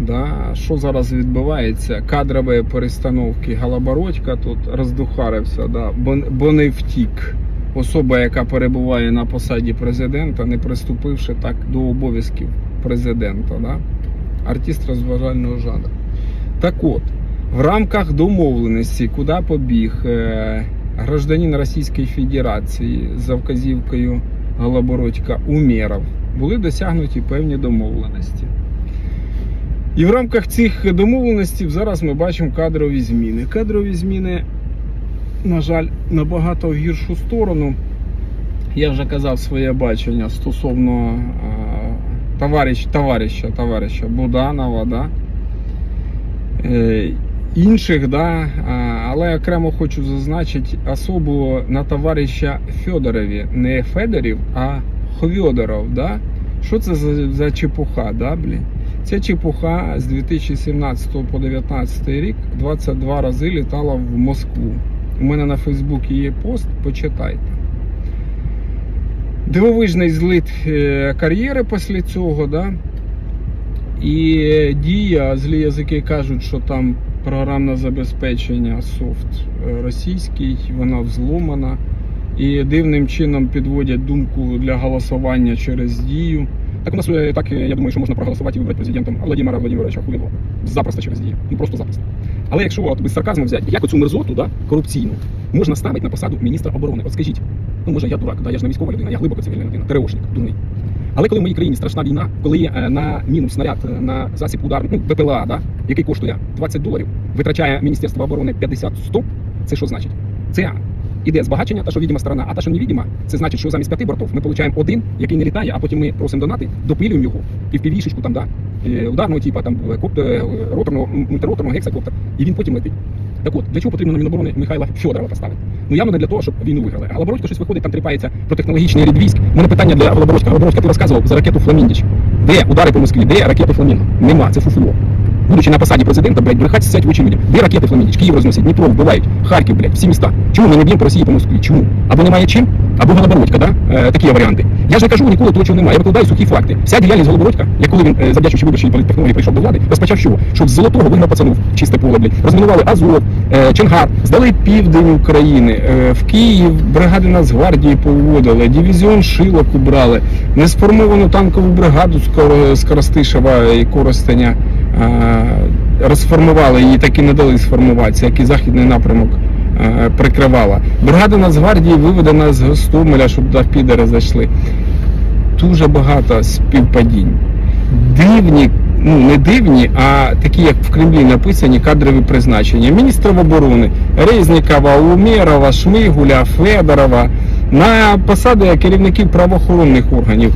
Да? Що зараз відбувається? Кадрові перестановки Галабородька тут роздухарився, да? бо, бо не втік. Особа, яка перебуває на посаді президента, не приступивши так до обов'язків президента. Да? Артист розважального жанру. Так от, в рамках домовленості, куди побіг е, гражданин Російської Федерації за вказівкою Голобородька Умєров, були досягнуті певні домовленості. І в рамках цих домовленостей зараз ми бачимо кадрові зміни. Кадрові зміни, на жаль, набагато в гіршу сторону. Я вже казав своє бачення стосовно е, товариш, товариша, товариша Буданова. Да? Е, інших, да, а, але окремо хочу зазначити особу на товариша Федорові. Не Федорів, а Хвьодоров. Да? Що це за, за чепуха, да, блін? Ця чепуха з 2017 по 2019 рік 22 рази літала в Москву. У мене на Фейсбуці є пост, почитайте. Дивовижний злит е, кар'єри після цього, да? І дія, злі язики кажуть, що там програмне забезпечення софт е, російський, вона взломана. І дивним чином підводять думку для голосування через дію. Так у нас е, так, е, я думаю, що можна проголосувати і вибрати президентом Владимира Владимировича Хуйного. Запросто через дію. Ну просто запросто. Але якщо от, без сарказму взяти, як оцю мерзоту, да, корупційну, можна ставити на посаду міністра оборони? От скажіть, ну може я дурак, да, я ж не військова людина, я глибоко цивільна людина, тереошник, дурний. Але коли в моїй країні страшна війна, коли е, на міну снаряд на засіб удар, ну БПЛА, да, який коштує 20 доларів, витрачає Міністерство оборони 50-100, це що значить? Це іде збагачення, та що відома сторона, а та, що невідома, це значить, що замість п'яти бортів ми отримуємо один, який не літає, а потім ми просимо донати, допилюємо його, півпівішечку там, да, е, ударного типу, там, е, коп- е, роторного, мультироторного гексакоптер, і він потім летить. Так от, для чого потрібно на Міноборони Михайла Федорова поставити? Ну явно не для того, щоб війну виграли. А Голобородько щось виходить, там тріпається про технологічний рід військ. У мене питання для Голобородька. Голобородька, ти розказував за ракету Фламіндіч. Де удари по Москві? Де ракети Фламінго? Нема, це фуфло. Будучи на посаді президента, блядь, брехать сять в очі людям. Де ракети Фламіндіч? Київ розносять, Дніпро вбивають, Харків, блядь, всі міста. Чому ми не б'ємо по Росії по Москві? Чому? Або немає чим, або Голобородька, да? Е, такі варіанти. Я ж не кажу ніколи того, чого немає. Я викладаю сухі факти. Вся діяльність Голобородька, як коли він, е, завдячуючи виборчій політтехнології прийшов до влади, розпочав що? Щоб з золотого вигнав пацанів чисте поле, блядь. Розмінували Азов, е, Чонгар, здали південь України, е, в Київ бригади Нацгвардії поводили, дивізіон Шилок убрали, несформовану танкову бригаду Скоро- Скоростишева і Коростеня розформували, її так і не дали сформуватися, як і західний напрямок е, прикривала. Бригада Нацгвардії виведена з Гостомеля, щоб туди зайшли. Дуже багато співпадінь. Дивні, ну не дивні, а такі, як в Кремлі написані кадрові призначення. Міністрів оборони Резнікова, Умєрова, Шмигуля, Федорова на посади керівників правоохоронних органів.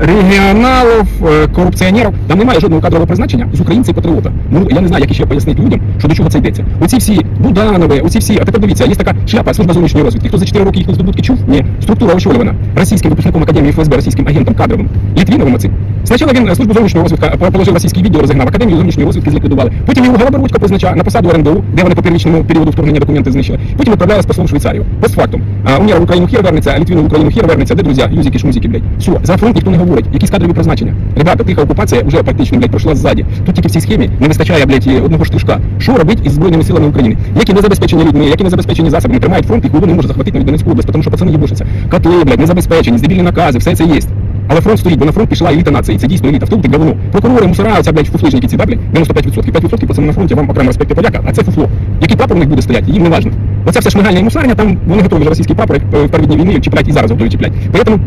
Регіоналів, е, корупціонерів, там немає жодного кадрового призначення з українця і патріота. Ну я не знаю, як ще пояснити людям, що до чого це йдеться. Оці всі Буданови, оці всі, а тепер дивіться, є така шляпа служба зовнішньої розвідки. Хто за 4 роки їхні здобутки чув? Ні, структура очолювана російським випускником академії ФСБ, російським агентом кадровим, Літвіновим оцим. Спочатку він службу зовнішнього розвідка е, положив російський відділ, розігнав академію зовнішньої розвідки зліквідували. Потім його Голобородько призначав на посаду РНБУ, де вони по первічному періоду вторгнення документи знищили. Потім відправляли з послом Швейцарію. Постфактум. А Умєра в Україну хір вернеться, а Літвінов в Україну хір вернеться. Де друзі, юзики, шмузики, блядь. Все, за фронт ніхто не говорить. Якісь кадрові призначення. Ребята, тиха окупація вже практично, блядь, пройшла ззаді. Тут тільки в цій схемі не вистачає, блядь, одного штучка. Що робить із збройними силами України? Які не забезпечені людьми, які не забезпечені засобами, тримають фронт, їх не може захватити навіть Донецьку область, тому що пацани їбушаться. Котли, блядь, не забезпечені, здебільні накази, все це є. Але фронт стоїть, бо на фронт пішла еліта нації. Це дійсно еліта. В тому ти говно. Прокурори, мусора, оця, блядь, фуфлижники ці, да, блядь, 95%. 5% пацани на фронті, вам окремо респект і подяка, а це фуфло. Який прапор у них буде стояти, їм не важно. Оце все шмигальне і мусарня, там вони готові вже російський прапор, як е, в війни чіплять і зараз готові чіплять. Поэтому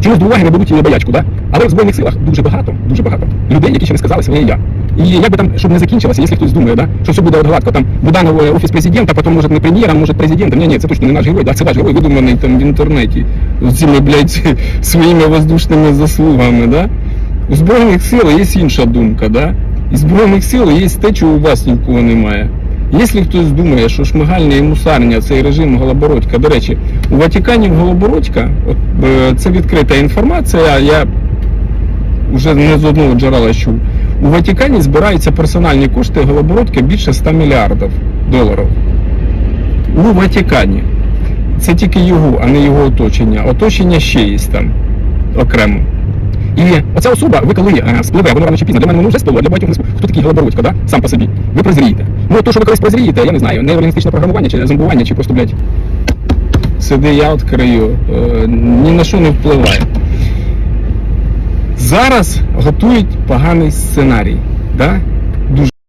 чомусь до уваги не беруть боячку, да? Але в Збройних силах дуже багато, дуже багато людей, які ще не сказали своє я. І як би там, щоб не закінчилося, якщо хтось думає, да, що все буде от гладко, там Буданов е, офіс президента, потім може не прем'єра, може президентом. Ні, ні, це точно не наш герой, да, це ваш герой, видуманий там в інтернеті з цими, блядь, своїми воздушними заслугами, да? У Збройних сил є інша думка, да? І Збройних сил є те, чого у вас ні в кого немає. Якщо хтось думає, що шмигальня і мусарня цей режим Голобородька, до речі, у Ватикані в Голобородька, е, це відкрита інформація, я вже не з одного джерела чув. У Ватикані збираються персональні кошти Голобородька більше 100 мільярдів доларів. У Ватикані. Це тільки його, а не його оточення. Оточення ще є там окремо. І оця особа, ви коли е, спливе, воно рано чи пізно, для мене воно вже спливло, для багатьох не спливло. Хто такий Голобородько, да? Сам по собі. Ви прозрієте. Ну, то, що ви колись прозрієте, я не знаю, неорганістичне програмування, чи зомбування, чи просто, блядь, Сиди, я відкрию. Е, ні на що не впливає. Зараз готують поганий сценарій. Да?